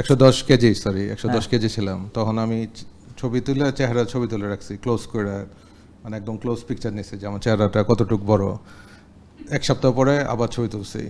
একশো দশ KG sorry একশো দশ কেজি ছিলাম। তখন আমি ছবি তুলে চেহারা ছবি তুলে রাখছি ক্লোজ করে মানে একদম ক্লোজ পিকচার নিয়েছি যে আমার চেহারাটা কতটুকু বড়। এক সপ্তাহ পরে আবার ছবি তুলছি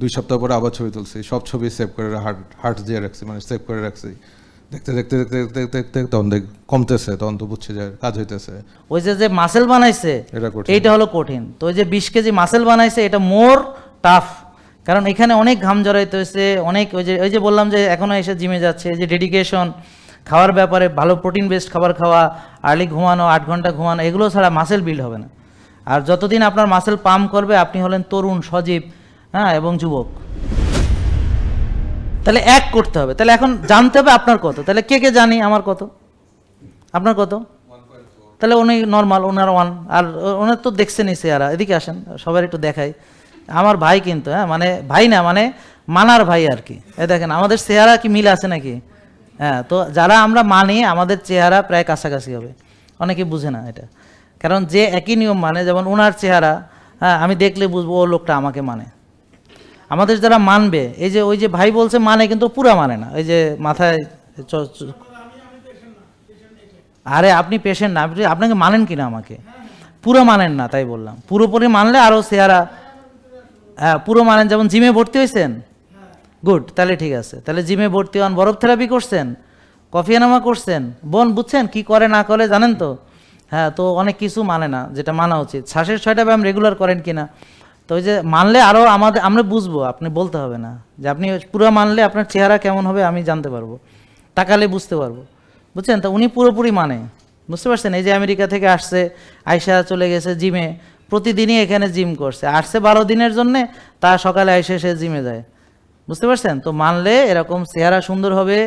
দুই সপ্তাহ পরে আবার ছবি তুলছি সব ছবি সেভ করে হার্ট হার্ট দিয়ে রাখছি মানে সেভ করে রাখছি। দেখতে দেখতে দেখতে দেখতে দেখতে তখন দেখ কমতেছে তখন তো বুঝছি যে কাজ হইতেছে। ওই যে যে মাসেল বানাইছে এটা। এইটা হলো কঠিন। তো ওই যে বিশ কেজি মাসেল বানাইছে এটা মোর টাফ কারণ এখানে অনেক ঘাম জড়াইতে হয়েছে অনেক ওই যে ওই যে বললাম যে এখনও এসে জিমে যাচ্ছে যে ডেডিকেশন খাওয়ার ব্যাপারে ভালো প্রোটিন বেসড খাবার খাওয়া আর্লি ঘুমানো, আট ঘণ্টা ঘুমানো, এগুলো ছাড়া মাসেল বিল্ড হবে না। আর যতদিন আপনার মাসেল পাম্প করবে, আপনি হলেন তরুণ, সজীব হ্যাঁ এবং যুবক। তাহলে এক করতে হবে। তাহলে এখন জানতে হবে আপনার কত। তাহলে কে কে জানি আমার কত? আপনার কত? তাহলে উনি নর্মাল ওনার ওয়ান আর ওনার তো দেখছেনই চেহারা। এদিকে আসেন সবার একটু দেখাই। আমার ভাই কিন্তু হ্যাঁ মানে ভাই না মানে মানার ভাই আর কি। এ দেখেন, আমাদের চেহারা কি মিল আছে নাকি? হ্যাঁ তো যারা আমরা মানি, আমাদের চেহারা প্রায় কাছাকাছি হবে। অনেকে বুঝে না এটা। কারণ যে একই নিয়ম মানে যেমন ওনার চেহারা হ্যাঁ আমি দেখলে বুঝব ও লোকটা আমাকে মানে। আমাদের যারা মানবে, এই যে, ওই যে ভাই বলছে মানে কিন্তু পুরা মানে না। এই যে মাথায় আরে আপনি পেশেন্ট না, আপনি, আপনাকে মানেন কিনা আমাকে? পুরো মানেন না, তাই বললাম। পুরোপুরি মানলে আরও চেহারা হ্যাঁ পুরো মানেন যেমন জিমে ভর্তি হয়েছেন? গুড, তাহলে ঠিক আছে। তাহলে জিমে ভর্তি হন, বরফ থেরাপি করছেন, কফি এনামা করছেন। বোন, বুঝছেন কি করে, না করে, জানেন তো? হ্যাঁ তো অনেক কিছু মানে না, যেটা মানা উচিত। শ্বাসের ছয়টা ব্যায়াম রেগুলার করেন কিনা? তো ওই যে মানলে আরও আমাদের, আমরা বুঝব, আপনি বলতে হবে না। যে আপনি পুরো মানলে আপনার চেহারা কেমন হবে আমি জানতে পারব। তাকালে বুঝতে পারব। বুঝছেন? তো উনি পুরোপুরি মানে। বুঝতে পারছেন? এই যে আমেরিকা থেকে আসছে আয়সা চলে গেছে জিমে। প্রতিদিনই এখানে জিম করছে। আসছে বারো দিনের জন্য তা সকালে এসে সে জিমে যায়। বুঝতে পারছেন? তো মানলে এরকম চেহারা সুন্দর হবে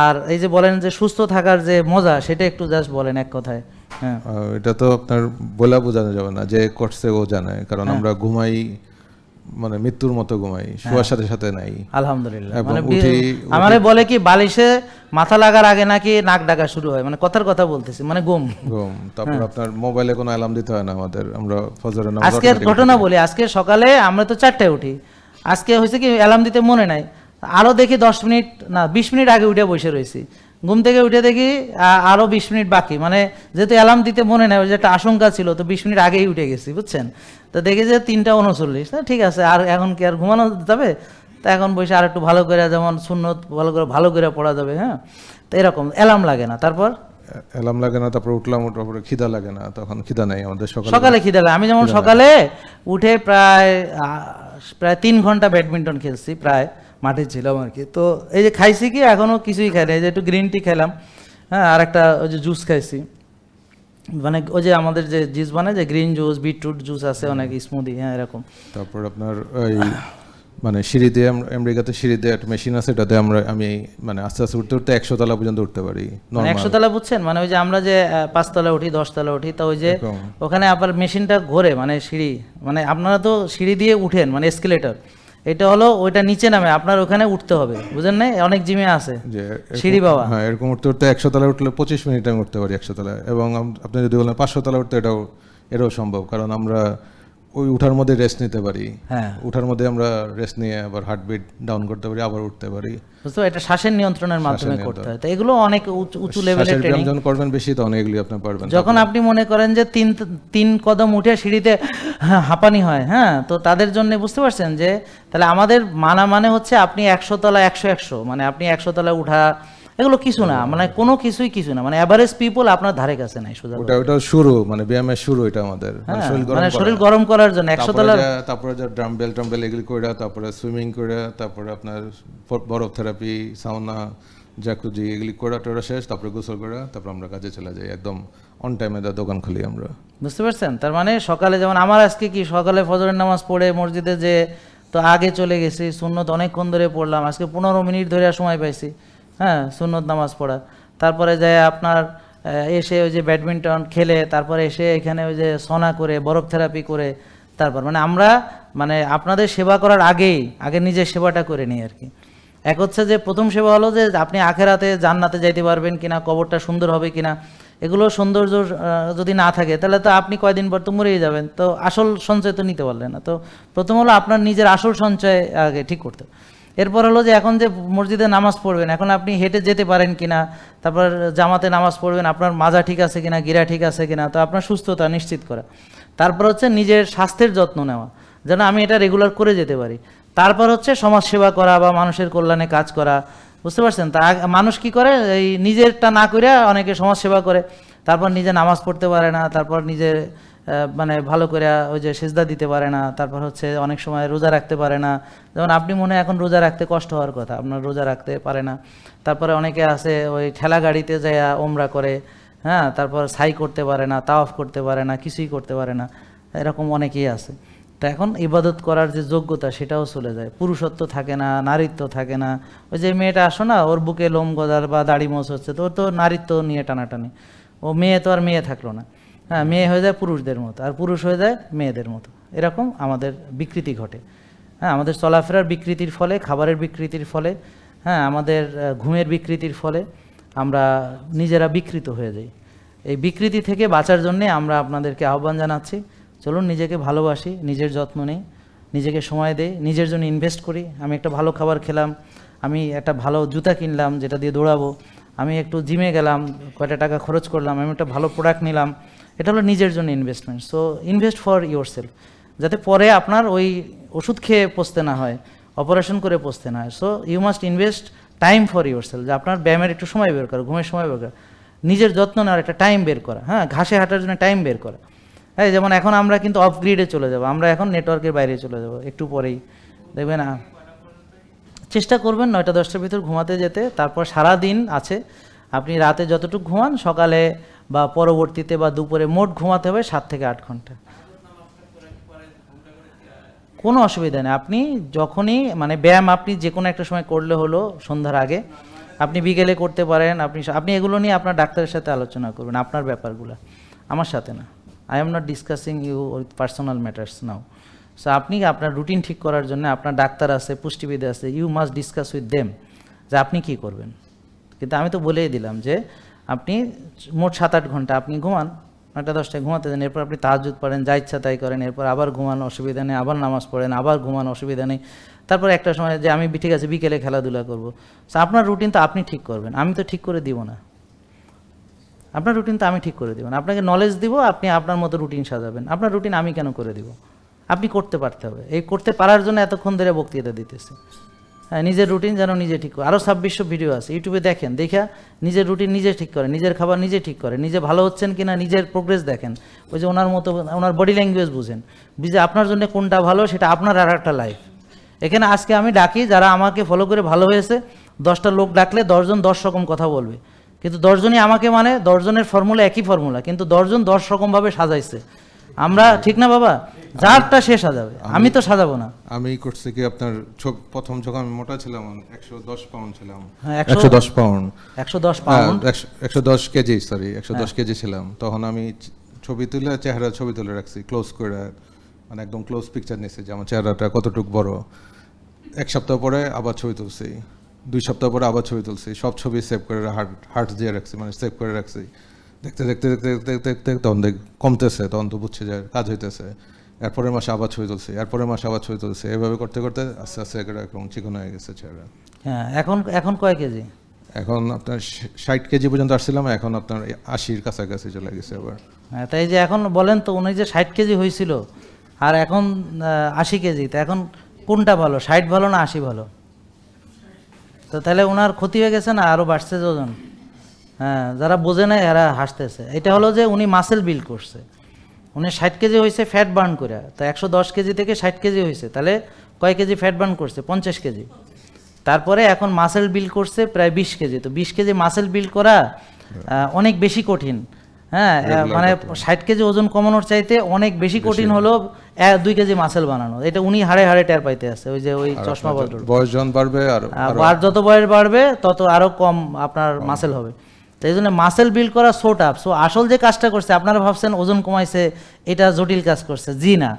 আর এই যে বলেন যে সুস্থ থাকার যে মজা সেটা একটু জাস্ট বলেন এক কথায়। হ্যাঁ। এটা তো আপনার বলা বোঝানো যাবে না যে করছে ও জানে কারণ আমরা ঘুমাই মানে মৃত্যুর মতো ঘুমাই শোয়ার সাথে সাথে নাই। আলহামদুলিল্লাহ। মানে আমারে বলে কি বালিশে মাথা লাগার আগে নাকি নাক ডাকা শুরু হয়? মানে কথার কথা বলতেছি মানে ঘুম। ঘুম। তারপর আপনার মোবাইলে কোনো অ্যালার্ম দিতে হয় না আমাদের আমরা ফজরের নামাজ automatic ঘটনা বলি আজকে সকালে আমরা তো চারটায় উঠি। আজকে হয়েছে কি অ্যালার্ম দিতে মনে নাই। আরও দেখি দশ মিনিট না বিশ মিনিট আগে উঠে বসে রয়েছি। ঘুম থেকে উঠে দেখি আ- আরও বিশ মিনিট বাকি। মানে যেহেতু অ্যালার্ম দিতে মনে নেই যে একটা আশঙ্কা ছিল তো বিশ মিনিট আগেই উঠে গেছি বুঝছেন? তো দেখি যে তিনটা উনচল্লিশ। তা ঠিক আছে আর এখন কি আর ঘুমানো যাবে? তা এখন বসে আর একটু ভালো করে যেমন সুন্নত ভালো করে ভালো করে পড়া যাবে হ্যাঁ? তো এরকম অ্যালার্ম লাগে না। তারপর? অ্যালার্ম লাগে না তারপর উঠলাম পরে খিদা লাগে না তখন খিদা নেই আমাদের সকালে। সকালে খিদে লাগে। আমি যেমন সকালে উঠে প্রায় প্রায় তিন ঘণ্টা ব্যাডমিন্টন খেলছি প্রায়। মাঠে ছিলাম আর কি। তো এই যে খাইছি কি এখনও কিছুই খাই না এই যে একটু গ্রিন টি খেলাম হ্যাঁ আর একটা ওই যে জুস খাইছি। মানে ওই যে আমাদের যে জুস বানায় যে গ্রিন জুস বিটরুট জুস আছে অনেক স্মুদি হ্যাঁ এরকম। তারপর আপনার ওই মানে সিঁড়ি দিয়ে আমেরিকাতে সিঁড়ি দিয়ে একটা মেশিন আছে এটাতে আমরা আমি মানে আস্তে আস্তে উঠতে উঠতে একশো তলা পর্যন্ত উঠতে পারি মানে একশো তলা বুঝছেন? মানে ওই যে আমরা যে আহ, পাঁচতলা উঠি দশতলা উঠি তা ওই যে ওখানে আবার মেশিনটা ঘোরে মানে সিঁড়ি। মানে আপনারা তো সিঁড়ি দিয়ে উঠেন মানে এসকেলেটর এটা হলো ওইটা নিচে নামে আপনার ওখানে উঠতে হবে বুঝেন না অনেক জিমে আছে। সিঁড়ি বাবা। হ্যাঁ এরকম উঠতে উঠতে একশো তলায় উঠলে পঁচিশ মিনিট আমি উঠতে পারি একশো তলায়। এবং আপনি যদি বলেন পাঁচশো তলায় উঠতে এটাও এটাও সম্ভব কারণ আমরা ওই উঠার মধ্যে রেস্ট নিতে পারি। হ্যাঁ। উঠার মধ্যে আমরা রেস্ট নিয়ে আবার হার্টবিট ডাউন করতে পারি আবার উঠতে পারি। বুঝতে এটা শ্বাসের নিয়ন্ত্রণের মাধ্যমে করতে হয়। তো এগুলো অনেক উঁচু- লেভেলের ট্রেনিং যখন করবেন বেশি তখন এগুলি আপনি পারবেন যখন আপনি মনে করেন যে তিন তিন কদম উঠে সিঁড়িতে হাঁপানি হয় হ্যাঁ তো তাদের জন্য বুঝতে পারছেন যে তাহলে আমাদের মানা মানে হচ্ছে আপনি একশো তলা একশো একশো মানে আপনি একশো তলা উঠা এগুলো কিছু না মানে কোনো কিছুই কিছু না মানে অ্যাভারেজ পিপল আপনার ধারে কাছে নাই সোজা ওটা ওটা শুরু মানে ব্যায়ামের শুরু এটা আমাদের মানে হ্যাঁ, শরীর গরম মানে। শরীর গরম করার জন্য একশো তারপরে তলার যা- তারপরে যে ড্রামবেল ট্রামবেল এগুলি করে তারপরে সুইমিং করে তারপরে আপনার বরফ থেরাপি সাউনা জাকুজি এগুলি করে টোরা শেষ তারপরে গোসল করে তারপর আমরা কাজে চলে যাই একদম অন টাইমে দোকান খুলি আমরা। বুঝতে পারছেন? তার মানে সকালে যেমন আমার আজকে কি সকালে ফজরের নামাজ পড়ে মসজিদে যে তো আগে চলে গেছি সুন্নত অনেকক্ষণ ধরে পড়লাম আজকে পনেরো মিনিট ধরে সময় পাইছি। হ্যাঁ সুন্নত নামাজ পড়া। তারপরে যায় আপনার এসে ওই যে ব্যাডমিন্টন খেলে, তারপরে এসে এখানে ওই যে সনা করে, বরফ থেরাপি করে, তারপর মানে আমরা মানে আপনাদের সেবা করার আগেই, আগে নিজের সেবাটা করে নিই আর কি। এক হচ্ছে যে প্রথম সেবা হলো যে আপনি আখেরাতে জান্নাতে যাইতে পারবেন কিনা, কবরটা সুন্দর হবে কিনা, এগুলো সৌন্দর্য যদি না থাকে, তাহলে তো আপনি কয়দিন পর তো মরেই যাবেন। তো আসল সঞ্চয় তো নিতে পারলেন না। তো প্রথম হলো আপনার নিজের আসল সঞ্চয় আগে ঠিক করতে। এরপর হলো যে এখন যে মসজিদে নামাজ পড়বেন এখন আপনি হেঁটে যেতে পারেন কিনা তারপর জামাতে নামাজ পড়বেন আপনার মাজা ঠিক আছে কিনা গিরা ঠিক আছে কিনা তো আপনার সুস্থতা নিশ্চিত করা। তারপর হচ্ছে নিজের স্বাস্থ্যের যত্ন নেওয়া যেন আমি এটা রেগুলার করে যেতে পারি। তারপর হচ্ছে সমাজ সেবা করা বা মানুষের কল্যাণে কাজ করা বুঝতে পারছেন? তা মানুষ কি করে? এই নিজেরটা না করে অনেকে সমাজ সেবা করে তারপর নিজে নামাজ পড়তে পারে না তারপর নিজে আহ, মানে ভালো করে ওই যে সেজদা দিতে পারে না, তারপর হচ্ছে অনেক সময় রোজা রাখতে পারে না। যেমন আপনি মনে হয় এখন রোজা রাখতে কষ্ট হওয়ার কথা, আপনার রোজা রাখতে পারে না। তারপরে অনেকে আছে ওই ঠেলা গাড়িতে যায় ওমরা করে হ্যাঁ তারপর সাই করতে পারে না, তাওয়াফ করতে পারে না, কিছুই করতে পারে না, এরকম অনেকেই আছে। তা এখন ইবাদত করার যে যোগ্যতা, সেটাও চলে যায়। পুরুষত্ব থাকে না, নারীত্ব থাকে না। ওই যে মেয়েটা আসো না, ওর বুকে লোম গজার বা দাড়ি মোছ হচ্ছে, তো ওর তো নারীত্ব নিয়ে টানাটানি। ও মেয়ে তো আর মেয়ে থাকল না। হ্যাঁ মেয়ে হয়ে যায় পুরুষদের মতো আর পুরুষ হয়ে যায় মেয়েদের মতো। এরকম আমাদের বিকৃতি ঘটে। হ্যাঁ আমাদের চলাফেরার বিকৃতির ফলে, খাবারের বিকৃতির ফলে হ্যাঁ আমাদের ঘুমের বিকৃতির ফলে আমরা নিজেরা বিকৃত হয়ে যাই। এই বিকৃতি থেকে বাঁচার জন্যে আমরা আপনাদেরকে আহ্বান জানাচ্ছি, চলুন নিজেকে ভালোবাসি, নিজের যত্ন নেই, নিজেকে সময় দেই, নিজের জন্য ইনভেস্ট করি। আমি একটা ভালো খাবার খেলাম, আমি একটা ভালো জুতা কিনলাম যেটা দিয়ে দৌড়াবো, আমি একটু জিমে গেলাম, কয়টা টাকা খরচ করলাম, আমি একটা ভালো প্রোডাক্ট নিলাম এটা হলো নিজের জন্য investment so invest for yourself যাতে পরে আপনার ওই ওষুধ খেয়ে পচতে না হয় অপারেশন করে পচতে না হয়। So you must invest time for yourself যে আপনার ব্যায়ামের একটু সময় বের করা, ঘুমের সময় বের করা। নিজের যত্ন নেওয়ার একটা টাইম বের করা হ্যাঁ ঘাসে হাঁটার জন্য টাইম বের করা। হ্যাঁ যেমন এখন আমরা কিন্তু অফ গ্রিডে চলে যাব, আমরা এখন নেটওয়ার্কের বাইরে চলে যাব, একটু পরেই। দেখবেন চেষ্টা করবেন নয়টা দশটার ভিতর ঘুমাতে যেতে, তারপর সারা দিন আছে। আপনি রাতে যতটুকু ঘুমান, সকালে বা পরবর্তীতে বা দুপুরে মোট ঘুমাতে হবে সাত থেকে আট ঘণ্টা। কোনো অসুবিধা নেই। আপনি যখনই মানে ব্যায়াম আপনি যে কোনো একটা সময় করলে হলো সন্ধ্যার আগে, আপনি বিকেলে করতে পারেন, আপনি আপনি এগুলো নিয়ে আপনার ডাক্তারের সাথে আলোচনা করবেন আপনার ব্যাপারগুলো। আমার সাথে না। I am not discussing you with personal matters now so আপনি আপনার রুটিন ঠিক করার জন্য আপনার ডাক্তার আছে, পুষ্টিবিদ আছে you must discuss with them যে আপনি কি করবেন। কিন্তু আমি তো বলেই দিলাম যে আপনি মোট সাত আট ঘণ্টা আপনি ঘুমান, নয়টা, দশটায় ঘুমাতে যান, এরপর আপনি তাহাজুদ পড়েন, যা ইচ্ছা তাই করেন, এরপর আবার ঘুমান, অসুবিধা নেই, আবার নামাজ পড়েন, আবার ঘুমান, অসুবিধা নেই। তারপর একটা সময় যে আমি ঠিক আছে, বিকেলে খেলাধুলা করব। So, আপনার রুটিন তো আপনি ঠিক করবেন, আমি তো ঠিক করে দিব না। আপনার রুটিন তো আমি ঠিক করে দেবো না। আপনাকে নলেজ দিব, আপনি আপনার মতো রুটিন সাজাবেন। আপনার রুটিন আমি কেন করে দিব? আপনি করতে পারতে হবে। এই করতে পারার জন্য এতক্ষণ ধরে বক্তৃতা দিতেছে নিজের রুটিন যেন নিজে ঠিক করে। আরও ছাব্বিশশো ভিডিও আছে ইউটিউবে দেখেন, দেখা নিজের রুটিন নিজে ঠিক করে, নিজের খাবার নিজে ঠিক করে, নিজে ভালো হচ্ছেন কি না নিজের প্রোগ্রেস দেখেন। ওই যে ওনার মতো, ওনার বডি ল্যাঙ্গুয়েজ বুঝেন। বুঝে আপনার জন্য কোনটা ভালো, সেটা আপনার আর একটা লাইফ এখানে আজকে আমি ডাকি, যারা আমাকে ফলো করে ভালো হয়েছে, দশটা লোক ডাকলে দশজন দশ রকম কথা বলবে। কিন্তু দশজনই আমাকে মানে দশজনের ফর্মুলা একই ফর্মুলা কিন্তু দশজন দশ রকমভাবে সাজাইছে। আমরা ঠিক না বাবা? যারটা সে সাজাবে আমি তো সাজাবো না। আমি করছি কি আপনার প্রথম যখন আমি মোটা ছিলাম একশো দশ পাউন্ড ছিলাম। হ্যাঁ, একশো- একশো দশ পাউন্ড একশো দশ পাউন্ড একশো দশ কেজি সরি একশো দশ কেজি ছিলাম। তখন আমি ছবি তুলে চেহারা ছবি তুলে রাখছি ক্লোজ করে মানে একদম ক্লোজ পিকচার নিয়েছি যে আমার চেহারাটা কতটুকু বড়। এক সপ্তাহ পরে আবার ছবি তুলছি দুই সপ্তাহ পরে আবার ছবি তুলছি সব ছবি সেভ করে হার্ট হার্ট দিয়ে রাখছি মানে সেভ করে রাখছি। দেখতে দেখতে দেখতে দেখতে দেখতে দেখতে তখন দেখ কমতেছে তখন তো বুঝছে যে কাজ হইতেছে। এরপরের মাসে আবার ছবি তুলছে এরপরের মাসে আবার ছবি তুলছে। এভাবে করতে করতে আস্তে আস্তে এরকম চিকন হয়ে গেছে চেহারা। হ্যাঁ এখন এখন কয় কেজি? এখন আপনার ষাট কেজি পর্যন্ত আসছিলাম এখন আপনার আশির কাছাকাছি চলে গেছে আবার। হ্যাঁ তাই যে এখন বলেন তো উনি যে ষাট কেজি হয়েছিল আর এখন আশি কেজি তা এখন কোনটা ভালো ষাট ভালো না আশি ভালো? তো তাহলে ওনার ক্ষতি হয়ে গেছে না আরও বাড়ছে ওজন? হ্যাঁ যারা বোঝে না এরা হাসতেছে। এটা হলো যে উনি মাসেল বিল করছে। উনি ষাট কেজি হয়েছে ফ্যাট বার্ন করে তো একশো দশ কেজি থেকে ষাট কেজি হয়েছে তাহলে কয় কেজি ফ্যাট বার্ন করছে? পঞ্চাশ কেজি। তারপরে এখন মাসেল বিল করছে প্রায় বিশ কেজি। তো বিশ কেজি মাসেল বিল করা অনেক বেশি কঠিন। হ্যাঁ মানে ষাট কেজি ওজন কমানোর চাইতে অনেক বেশি কঠিন হলো দুই কেজি মাসেল বানানো। এটা উনি হাড়ে হাড়ে টের পাইতে আছে। ওই যে ওই চশমা বয়স যখন বাড়বে আর যত বয়স বাড়বে তত আরও কম আপনার মাসেল হবে। তো এই জন্য মাসেল বিল্ড করা সো টাফ সো আসল যে কাজটা করছে আপনারা ভাবছেন ওজন কমাইছে এটা জটিল কাজ করছে। জি না।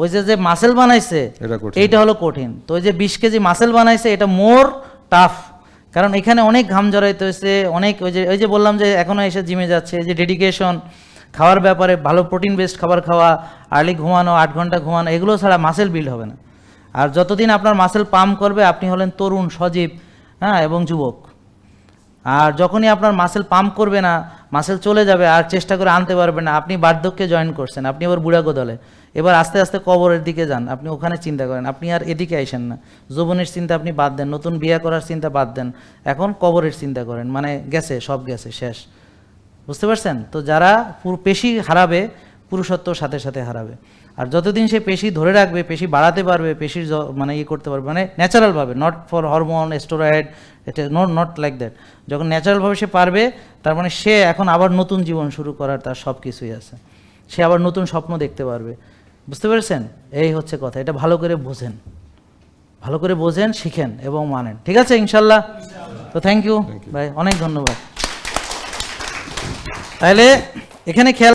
ওই যে যে মাসেল বানাইছে এটা এইটা হলো কঠিন। তো ওই যে বিশ কেজি মাসেল বানাইছে এটা মোর টাফ কারণ এখানে অনেক ঘাম জড়াইতে হয়েছে অনেক ওই যে ওই যে বললাম যে এখনও এসে জিমে যাচ্ছে এই যে ডেডিকেশন খাওয়ার ব্যাপারে ভালো প্রোটিন বেসড খাবার খাওয়া আর্লি ঘুমানো আট ঘণ্টা ঘুমানো এগুলো ছাড়া মাসেল বিল্ড হবে না। আর যতদিন আপনার মাসেল পাম্প করবে আপনি হলেন তরুণ সজীব হ্যাঁ এবং যুবক। আর যখনই আপনার মাসেল পাম্প করবে না মাসেল চলে যাবে আর চেষ্টা করে আনতে পারবে না, আপনি বার্ধক্যে জয়েন করছেন, আপনি এবার বুড়া গোদলে এবার আস্তে আস্তে কবরের দিকে যান, আপনি ওখানে চিন্তা করেন, আপনি আর এদিকে আইসেন না। যৌবনের চিন্তা আপনি বাদ দেন, নতুন বিয়ে করার চিন্তা বাদ দেন। এখন কবরের চিন্তা করেন মানে গেছে, সব গেছে, শেষ। বুঝতে পারছেন? তো যারা পেশি হারাবে, পুরুষত্ব সাথে সাথে হারাবে। আর যতদিন সে পেশি ধরে রাখবে পেশি বাড়াতে পারবে পেশির মানে ইয়ে করতে পারবে মানে ন্যাচারালভাবে নট ফর হরমোন স্টোরয়েড এটা নট নট লাইক দ্যাট যখন ন্যাচারালভাবে সে পারবে তার মানে সে এখন আবার নতুন জীবন শুরু করার তার সব কিছুই আছে। সে আবার নতুন স্বপ্ন দেখতে পারবে। বুঝতে পেরেছেন? এই হচ্ছে কথা। এটা ভালো করে বোঝেন। ভালো করে বোঝেন শিখেন এবং মানেন। ঠিক আছে ইনশাল্লাহ? তো থ্যাংক ইউ ভাই অনেক ধন্যবাদ। তাহলে এখানে খেয়াল